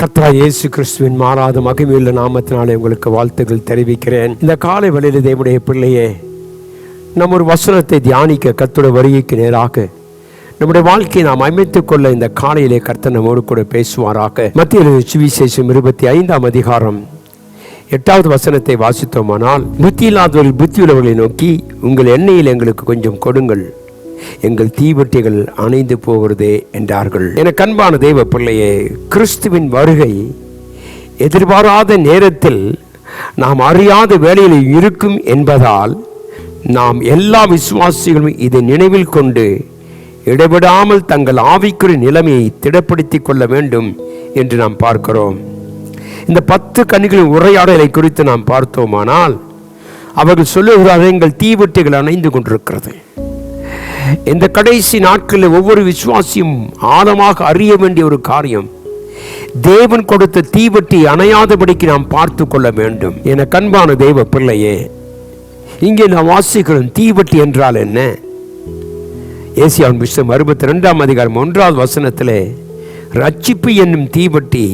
கத்ரா இயேசு கிறிஸ்துவின் மாறாத மகிமையுள்ள நாமத்தினாலே உங்களுக்கு வாழ்த்துக்கள் தெரிவிக்கிறேன். இந்த காலை வழியில் தேவனுடைய பிள்ளையே நம்ம ஒரு வசனத்தை தியானிக்க கத்தோட வருகைக்கு நேராக நம்முடைய வாழ்க்கையை நாம் அமைத்துக் கொள்ள இந்த காலையிலே கர்த்தர் நம்மோடு கூட பேசுவாராக. மத்திய சுவிசேஷம் இருபத்தி ஐந்தாம் அதிகாரம் எட்டாவது வசனத்தை வாசித்தோமானால் புத்தி இல்லாதவர்கள் புத்தி உள்ளவர்களை நோக்கி உங்கள் எண்ணெயில் எங்களுக்கு கொஞ்சம் கொடுங்கள். எங்கள் தீவட்டிகள் அணைந்து போகிறதே என்றார்கள். என கண்பான தெய்வ பிள்ளையே கிறிஸ்துவின் வருகை எதிர்பாராத நேரத்தில் நாம் அறியாத வேலையில் இருக்கும் என்பதால் நாம் எல்லா விசுவாசிகளும் இதை நினைவில் கொண்டு இடைவிடாமல் தங்கள் ஆவிக்குரிய நிலைமையை திடப்படுத்திக் கொள்ள வேண்டும் என்று நாம் பார்க்கிறோம். இந்த பத்து கண்களின் உரையாடலை குறித்து நாம் பார்த்தோமானால் அவர்கள் சொல்லுகிறார்கள் எங்கள் தீவட்டிகள் அணைந்து கொண்டிருக்கிறது. இந்த கடைசி நாட்களில் ஒவ்வொரு விசுவாசியும் ஆழமாக அறிய வேண்டிய ஒரு காரியம். தேவன் கொடுத்த தீவட்டி அணையாதபடிக்கு நாம் பார்த்து கொள்ள வேண்டும். என கண்பான தெய்வ பிள்ளையே இங்கே நாம் வாசிக்கிறோம் தீவட்டி என்றால் என்ன? ஏசியாவின் புஸ்தகம் அறுபத்தி ரெண்டாம் அதிகாரம் ஒன்றாவது வசனத்திலே ரட்சிப்பு என்னும் தீவட்டி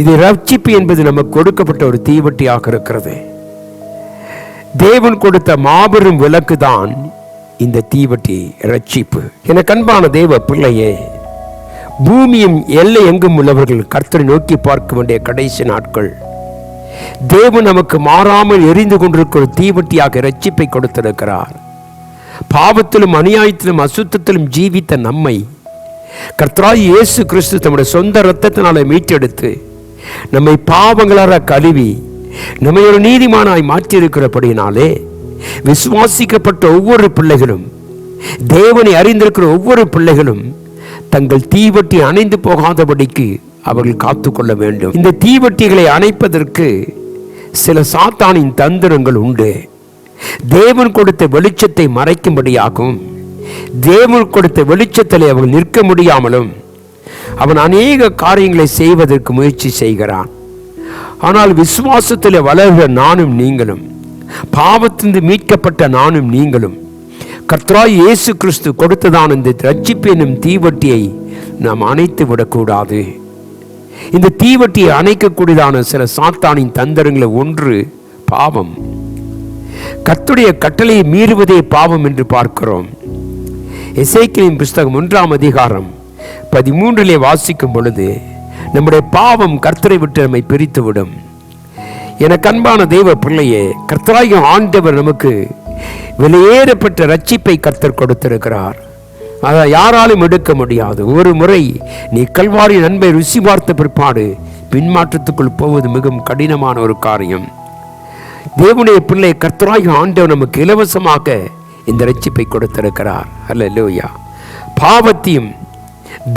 இது ரட்சிப்பு என்பது நமக்கு கொடுக்கப்பட்ட ஒரு தீவட்டியாக இருக்கிறது. தேவன் கொடுத்த மாபெரும் விளக்கு தான் இந்த தீவட்டி ரட்சிப்பு என கண்பான தேவ பிள்ளையே பூமியும் எல்லை எங்கும் உள்ளவர்கள் கர்த்தரை நோக்கி பார்க்க வேண்டிய கடைசி நாட்கள். தேவன் நமக்கு மாறாமல் எரிந்து கொண்டிருக்கிற ஒரு தீவட்டியாக ரட்சிப்பை கொடுத்திருக்கிறார். பாவத்திலும் அநியாயத்திலும் அசுத்தத்திலும் ஜீவித்த நம்மை கர்த்தராய் இயேசு கிறிஸ்து தம்முடைய சொந்த இரத்தத்தினால மீட்டெடுத்து நம்மை பாவங்களார கழுவி நம்மை ஒரு நீதிமானாய் மாற்றியிருக்கிறபடினாலே விசுவாசிக்கப்பட்ட ஒவ்வொரு பிள்ளைகளும் தேவனை அறிந்திருக்கிற ஒவ்வொரு பிள்ளைகளும் தங்கள் தீவட்டி அணைந்து போகாதபடிக்கு அவர்கள் காத்துக்கொள்ள வேண்டும். இந்த தீவட்டிகளை அணைப்பதற்கு சில சாத்தானின் தந்திரங்கள் உண்டு. தேவன் கொடுத்த வெளிச்சத்தை மறைக்கும்படியாகும் தேவன் கொடுத்த வெளிச்சத்தில் அவன் நிற்க முடியாமலும் அவன் அநேக காரியங்களை செய்வதற்கு முயற்சி செய்கிறான். ஆனால் விசுவாசத்தில் வளர்கிற நானும் நீங்களும் பாவத்திலிருந்து மீட்கப்பட்ட நானும் நீங்களும். கர்த்தராய் இயேசு கிறிஸ்து கொடுத்ததான இந்த ரட்சிப்பு என்னும் தீவட்டியை நாம் அணைத்து விடக்கூடாது. இந்த தீவட்டியை அணைக்கக்கூடியதான சில சாத்தானின் தந்திரங்களை ஒன்று பாவம். கர்த்துடைய கட்டளையை மீறுவதே பாவம் என்று பார்க்கிறோம். எசேக்கியலின் புஸ்தகம் ஒன்றாம் அதிகாரம் பதிமூன்றிலே வாசிக்கும் பொழுது நம்முடைய பாவம் கர்த்தரை விட்டு நம்மை பிரித்துவிடும். எனக்கு அன்பான தெய்வ பிள்ளையே கர்த்தராயும் ஆண்டவர் நமக்கு வெளியேறப்பட்ட ரட்சிப்பை கர்த்தர் கொடுத்திருக்கிறார். அதை யாராலும் எடுக்க முடியாது. ஒரு முறை நீ கல்வாரி நன்மை ருசி பார்த்த பிற்பாடு பின்மாற்றத்துக்குள் போவது மிகவும் கடினமான ஒரு காரியம். தேவனுடைய பிள்ளை கர்த்தராகி ஆண்டவர் நமக்கு இலவசமாக இந்த ரட்சிப்பை கொடுத்திருக்கிறார். அல்ல லோயா பாவத்தையும்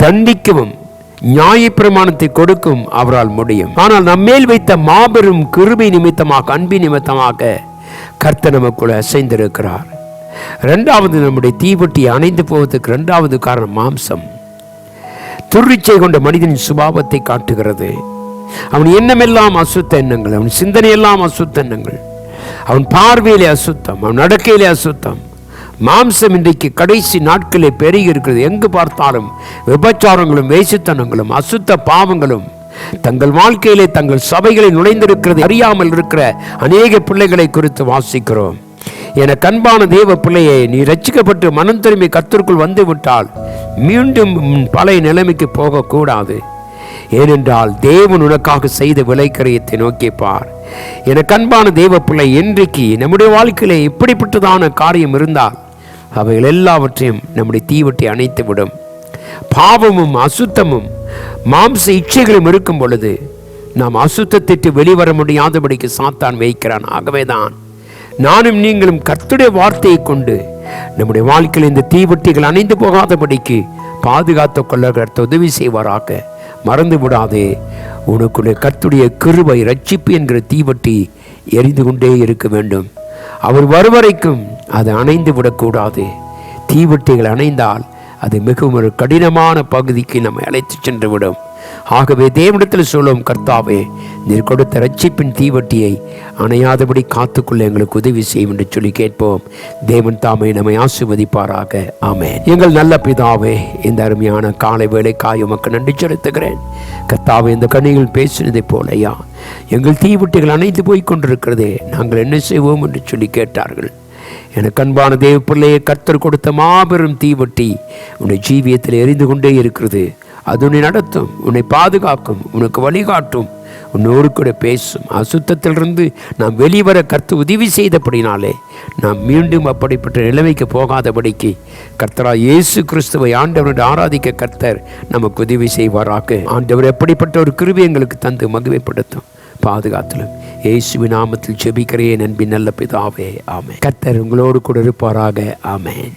தண்டிக்கவும் நியாயப்பிரமாணத்தை கொடுக்கும் அவரால் முடியும். ஆனால் நம்மேல் வைத்த மாபெரும் கிருபை நிமித்தமாக அன்பி நிமித்தமாக கர்த்த நமக்குள்ள அசைந்திருக்கிறார். ரெண்டாவது நம்முடைய தீவட்டி அணைந்து போவதற்கு ரெண்டாவது காரணம் மாம்சம். துர்ரிச்சை கொண்ட மனிதனின் சுபாவத்தை காட்டுகிறது. அவன் எண்ணமெல்லாம் அசுத்த எண்ணங்கள் அவன் சிந்தனையெல்லாம் அசுத்த எண்ணங்கள். அவன் பார்வையிலே அசுத்தம் அவன் நடக்கையிலே அசுத்தம். மாம்சம் இன்றைக்கு கடைசி நாட்களே பெருகி இருக்கிறது எங்கு பார்த்தாலும் விபச்சாரங்களும் வேசித்தனங்களும் அசுத்த பாவங்களும். தங்கள் வாழ்க்கையிலே தங்கள் சபைகளை நுழைந்திருக்கிறது. அறியாமல் இருக்கிற அநேக பிள்ளைகளை குறித்து வாசிக்கிறோம். என கண்பான தேவ பிள்ளையை நீ ரச்சிக்கப்பட்டு மனம் திரும்பி கத்திற்குள் வந்து விட்டால் மீண்டும் பழைய நிலைமைக்கு போகக்கூடாது. ஏனென்றால் தேவன் உனக்காக செய்த விலைக்கரையத்தை நோக்கி பார். என கண்பான தேவ பிள்ளை இன்றைக்கு நம்முடைய வாழ்க்கையிலே இப்படிப்பட்டதான காரியம் இருந்தால் அவைகள் எல்லாவற்றையும் நம்முடைய தீவட்டி அணைத்து விடும் பாவமும் அசுத்தமும் மாம்ச இச்சைகளும் இருக்கும் பொழுது நாம் அசுத்தத்திட்டு வெளிவர முடியாதபடிக்கு சாத்தான் வைக்கிறான் ஆகவேதான் நானும் நீங்களும் கர்த்துடைய வார்த்தையை கொண்டு நம்முடைய வாழ்க்கையில் இந்த தீவட்டிகள் அணைந்து போகாதபடிக்கு பாதுகாத்து கொள்ள உதவி செய்வாராக. மறந்து விடாதே உனக்குள்ளே கத்துடைய கிருபை ரட்சிப்பு என்கிற தீவட்டி எரிந்து கொண்டே இருக்க வேண்டும். அவர் வருவரைக்கும் அது அணைந்து விடக்கூடாது. தீவெட்டிகள் அணைந்தால் அது மிகவும் ஒரு கடினமான பகுதிக்கு நம்மை அழைத்து சென்று விடும் ஆகவே தேவனிடத்தில் சொல்லும் கர்த்தாவே நீர் கொடுத்த ரட்சிப்பின் தீவட்டியை அணையாதபடி காத்துக்கொள்ள எங்களுக்கு உதவி செய்யும் என்று சொல்லி கேட்போம். தேவன் தாமே நம்மை ஆசிர்வதிப்பாராக. ஆமே எங்கள் நல்ல பிதாவே இந்த அருமையான காலை வேலைக்காய் உமக்கு நன்றி செலுத்துகிறேன். கர்த்தாவே இந்த கணிகள் பேசினதைப் போலயா எங்கள் தீவட்டிகள் அணைத்து போய் கொண்டிருக்கிறதே நாங்கள் என்ன செய்வோம் என்று சொல்லி கேட்டார்கள். எனக்கு அன்பான தேவ பிள்ளையை கர்த்தர் கொடுத்த மாபெரும் தீவட்டி உன்னை ஜீவியத்தில் எரிந்து கொண்டே இருக்கிறது. அது உன்னை நடத்தும் உன்னை பாதுகாக்கும் உனக்கு வழிகாட்டும். உன்னோடு கூட பேசும். அசுத்தத்திலிருந்து நாம் வெளிவர கர்த்து உதவி செய்தபடினாலே நாம் மீண்டும் அப்படிப்பட்ட நிலைமைக்கு போகாதபடிக்கு கர்த்தரா இயேசு கிறிஸ்துவை ஆண்டவரோடு ஆராதிக்க கர்த்தர் நமக்கு உதவி செய்வாராக. ஆண்டவர் எப்படிப்பட்ட ஒரு கிருவி எங்களுக்கு தந்து மகிமைப்படுத்தும். பாதுகாத்திலும். இயேசுவி நாமத்தில் ஜெபிக்கிறேன் அன்பின் நல்ல பிதாவே. ஆமே கத்தர் உங்களோடு கூட இருப்பாராக. ஆமென்.